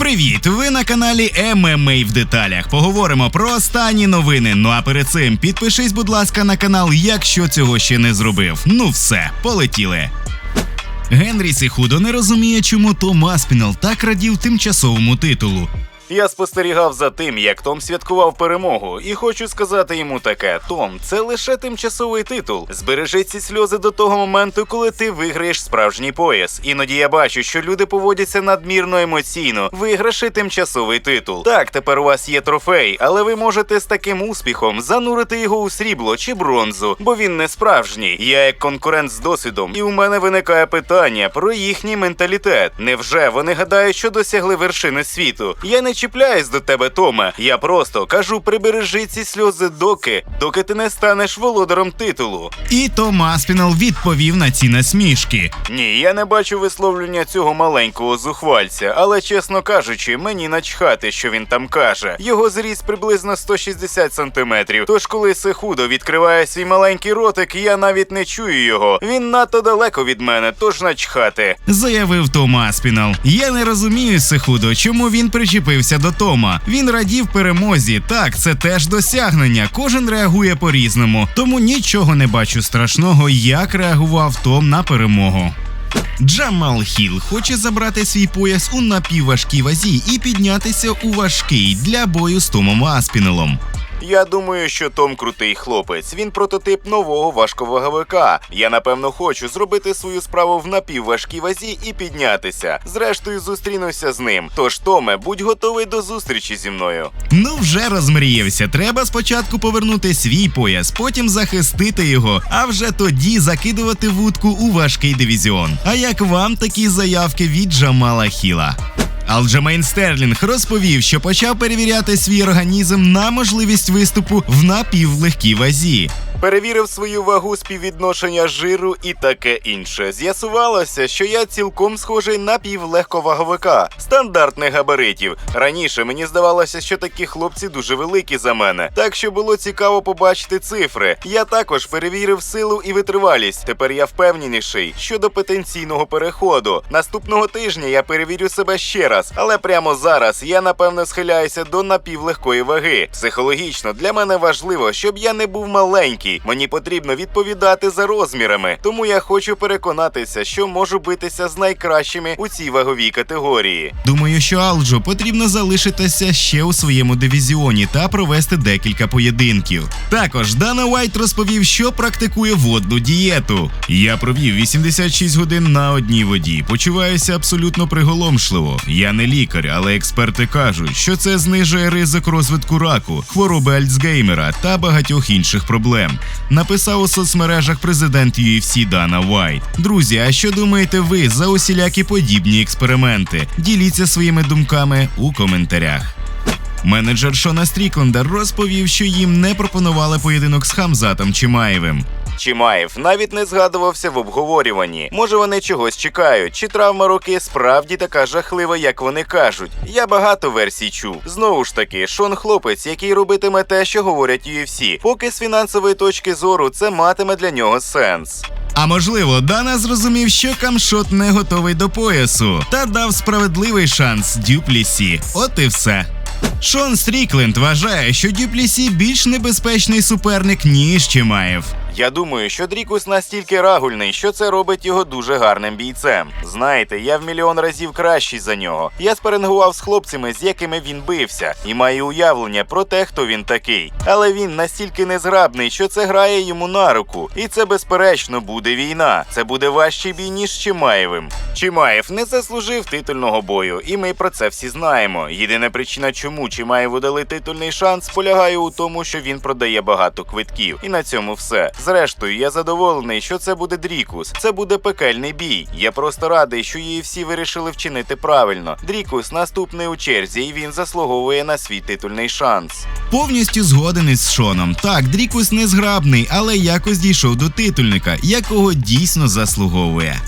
Привіт! Ви на каналі ММА в деталях. Поговоримо про останні новини. Ну а перед цим підпишись, будь ласка, на канал, якщо цього ще не зробив. Ну все, полетіли. Генрі Сихудо не розуміє, чому Томас Пінел так радів тимчасовому титулу. Я спостерігав за тим, як Том святкував перемогу, і хочу сказати йому таке: Том, це лише тимчасовий титул. Збережи ці сльози до того моменту, коли ти виграєш справжній пояс. Іноді я бачу, що люди поводяться надмірно емоційно, виграши тимчасовий титул. Так, тепер у вас є трофей, але ви можете з таким успіхом занурити його у срібло чи бронзу, бо він не справжній. Я як конкурент з досвідом, і у мене виникає питання про їхній менталітет. Невже вони гадають, що досягли вершини світу? Я не чіпляюсь до тебе, Томе. Я просто кажу, прибережи ці сльози доки, доки ти не станеш володаром титулу. І Том Аспінал відповів на ці насмішки. Ні, я не бачу висловлення цього маленького зухвальця, але чесно кажучи, мені начхати, що він там каже. Його зріст приблизно 160 сантиметрів. Тож, коли Сехудо відкриває свій маленький ротик, я навіть не чую його. Він надто далеко від мене, тож начхати. Заявив Том Аспінал. Я не розумію Сихудо, чому він причепився до Тома. Він радів перемозі. Так, це теж досягнення. Кожен реагує по-різному. Тому нічого не бачу страшного, як реагував Том на перемогу. Джамал Хіл хоче забрати свій пояс у напівважкій вазі і піднятися у важкий для бою з Томом Аспінелом. Я думаю, що Том крутий хлопець. Він прототип нового важковаговика. Я напевно хочу зробити свою справу в напівважкій вазі і піднятися. Зрештою, зустрінуся з ним. Тож, Томе, будь готовий до зустрічі зі мною. Ну вже розмріявся. Треба спочатку повернути свій пояс, потім захистити його, а вже тоді закидувати вудку у важкий дивізіон. А як вам такі заявки від Джамала Хіла? Алджамейн Стерлінг розповів, що почав перевіряти свій організм на можливість виступу в напівлегкій вазі. Перевірив свою вагу співвідношення жиру і таке інше. З'ясувалося, що я цілком схожий на півлегковаговика стандартних габаритів. Раніше мені здавалося, що такі хлопці дуже великі за мене. Так що було цікаво побачити цифри. Я також перевірив силу і витривалість. Тепер я впевненіший щодо потенційного переходу. Наступного тижня я перевірю себе ще раз, але прямо зараз я напевно схиляюся до напівлегкої ваги. Психологічно для мене важливо, щоб я не був маленький. Мені потрібно відповідати за розмірами, тому я хочу переконатися, що можу битися з найкращими у цій ваговій категорії. Думаю, що Алджо потрібно залишитися ще у своєму дивізіоні та провести декілька поєдинків. Також Дана Уайт розповів, що практикує водну дієту. Я провів 86 годин на одній воді. Почуваюся абсолютно приголомшливо. Я не лікар, але експерти кажуть, що це знижує ризик розвитку раку, хвороби Альцгеймера та багатьох інших проблем. Написав у соцмережах президент UFC Дана Вайт. Друзі, а що думаєте ви за усілякі подібні експерименти? Діліться своїми думками у коментарях. Менеджер Шона Стрікленда розповів, що їм не пропонували поєдинок з Хамзатом Чимаєвим. Чимаєв навіть не згадувався в обговорюванні. Може, вони чогось чекають, чи травма руки справді така жахлива, як вони кажуть. Я багато версій чув. Знову ж таки, Шон хлопець, який робитиме те, що говорять UFC. Поки з фінансової точки зору це матиме для нього сенс. А можливо, Дана зрозумів, що камшот не готовий до поясу, та дав справедливий шанс Дюплісі. От і все. Шон Стрікленд вважає, що Дюплісі більш небезпечний суперник, ніж Чимаєв. Я думаю, що Дрікус настільки рагульний, що це робить його дуже гарним бійцем. Знаєте, я в мільйон разів кращий за нього. Я спарингував з хлопцями, з якими він бився, і маю уявлення про те, хто він такий. Але він настільки незграбний, що це грає йому на руку. І це безперечно буде війна. Це буде важчий бій, ніж Чимаєвим. Чимаєв не заслужив титульного бою, і ми про це всі знаємо. Єдина причина, чому Чимаєву дали титульний шанс, полягає у тому, що він продає багато квитків. І на цьому все. Зрештою, я задоволений, що це буде Дрікус. Це буде пекельний бій. Я просто радий, що її всі вирішили вчинити правильно. Дрікус наступний у черзі, і він заслуговує на свій титульний шанс. Повністю згоден із Шоном. Так, Дрікус незграбний, але якось дійшов до титульника, якого дійсно заслуговує.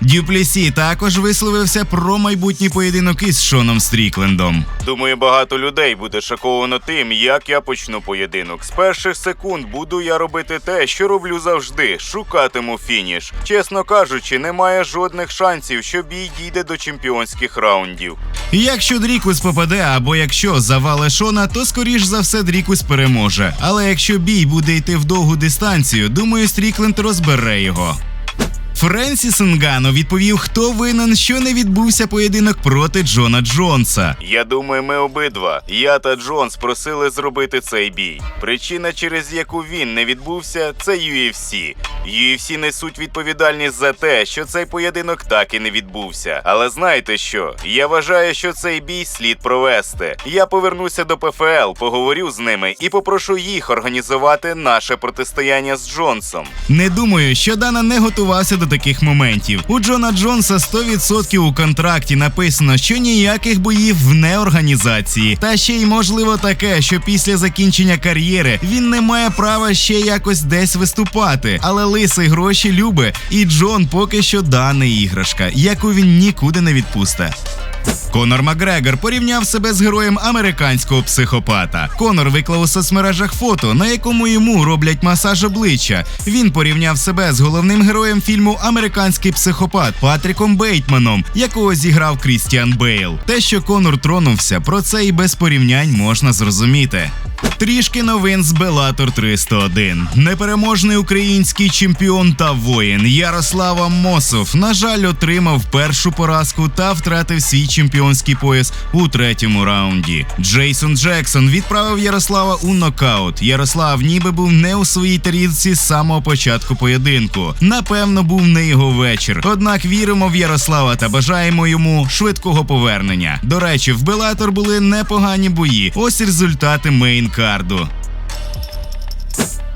Дюплісі також висловився про майбутній поєдинок із Шоном Стріклендом. Думаю, багато людей буде шоковано тим, як я почну поєдинок. З перших секунд буду я робити те, що роблю завжди: шукатиму фініш. Чесно кажучи, немає жодних шансів, що бій дійде до чемпіонських раундів. Якщо Дрікус попаде, або якщо завале Шона, то скоріш за все Дрікус переможе. Але якщо бій буде йти в довгу дистанцію, думаю, Стрікленд розбере його. Френсіс Нгану відповів, хто винен, що не відбувся поєдинок проти Джона Джонса. Я думаю, ми обидва, я та Джонс, просили зробити цей бій. Причина, через яку він не відбувся, це UFC. UFC несуть відповідальність за те, що цей поєдинок так і не відбувся. Але знаєте що? Я вважаю, що цей бій слід провести. Я повернуся до ПФЛ, поговорю з ними і попрошу їх організувати наше протистояння з Джонсом. Не думаю, що Дана не готувався до таких моментів. У Джона Джонса 100% у контракті написано, що ніяких боїв в організації. Та ще й можливо таке, що після закінчення кар'єри він не має права ще якось десь виступати. Але лисий гроші любить, і Джон поки що даний іграшка, яку він нікуди не відпусте. Конор Макгрегор порівняв себе з героєм американського психопата. Конор виклав у соцмережах фото, на якому йому роблять масаж обличчя. Він порівняв себе з головним героєм фільму Американський психопат Патріком Бейтманом, якого зіграв Крістіан Бейл. Те, що Конор тронувся, про це і без порівнянь можна зрозуміти. Трішки новин з Белатор 301. Непереможний український чемпіон та воїн Ярослав Амосов, на жаль, отримав першу поразку та втратив свій чемпіонський пояс у третьому раунді. Джейсон Джексон відправив Ярослава у нокаут. Ярослав ніби був не у своїй тарілці з самого початку поєдинку. Напевно, був не його вечір. Однак віримо в Ярослава та бажаємо йому швидкого повернення. До речі, в Белатор були непогані бої. Ось результати мейнкарду.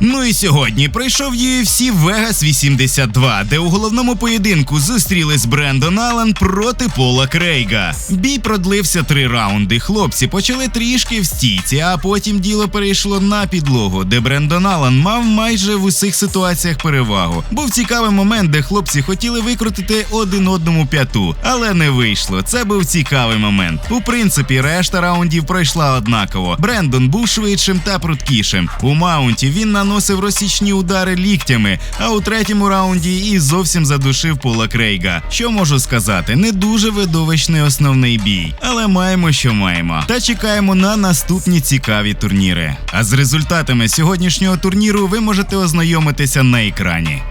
Ну і сьогодні прийшов UFC Vegas 82, де у головному поєдинку зустрілись Брендон Аллен проти Пола Крейга. Бій продлився три раунди. Хлопці почали трішки в стійці, а потім діло перейшло на підлогу, де Брендон Аллен мав майже в усіх ситуаціях перевагу. Був цікавий момент, де хлопці хотіли викрутити один одному п'яту, але не вийшло. Це був цікавий момент. У принципі, решта раундів пройшла однаково. Брендон був швидшим та пруткішим. У маунті він наносив розсічні удари ліктями, а у третьому раунді і зовсім задушив Пола Крейга. Що можу сказати, не дуже видовищний основний бій, але маємо, що маємо. Та чекаємо на наступні цікаві турніри. А з результатами сьогоднішнього турніру ви можете ознайомитися на екрані.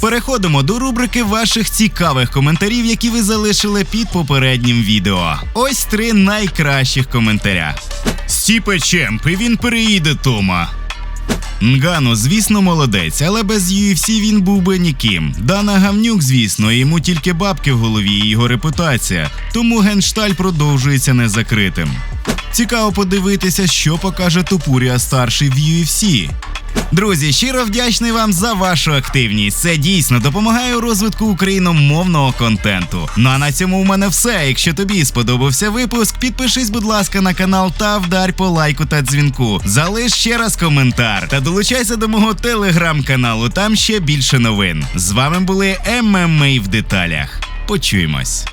Переходимо до рубрики ваших цікавих коментарів, які ви залишили під попереднім відео. Ось три найкращих коментаря. Стіпе Чемп, і він переїде Тома. Нгану, звісно, молодець, але без UFC він був би ніким. Дана Гамнюк, звісно, йому тільки бабки в голові і його репутація. Тому геншталь продовжується незакритим. Цікаво подивитися, що покаже Топурія старший в UFC. Друзі, щиро вдячний вам за вашу активність. Це дійсно допомагає у розвитку україномовного контенту. Ну а на цьому у мене все. Якщо тобі сподобався випуск, підпишись, будь ласка, на канал та вдарь по лайку та дзвінку. Залиш ще раз коментар та долучайся до мого телеграм-каналу. Там ще більше новин. З вами були ММА в деталях. Почуємось.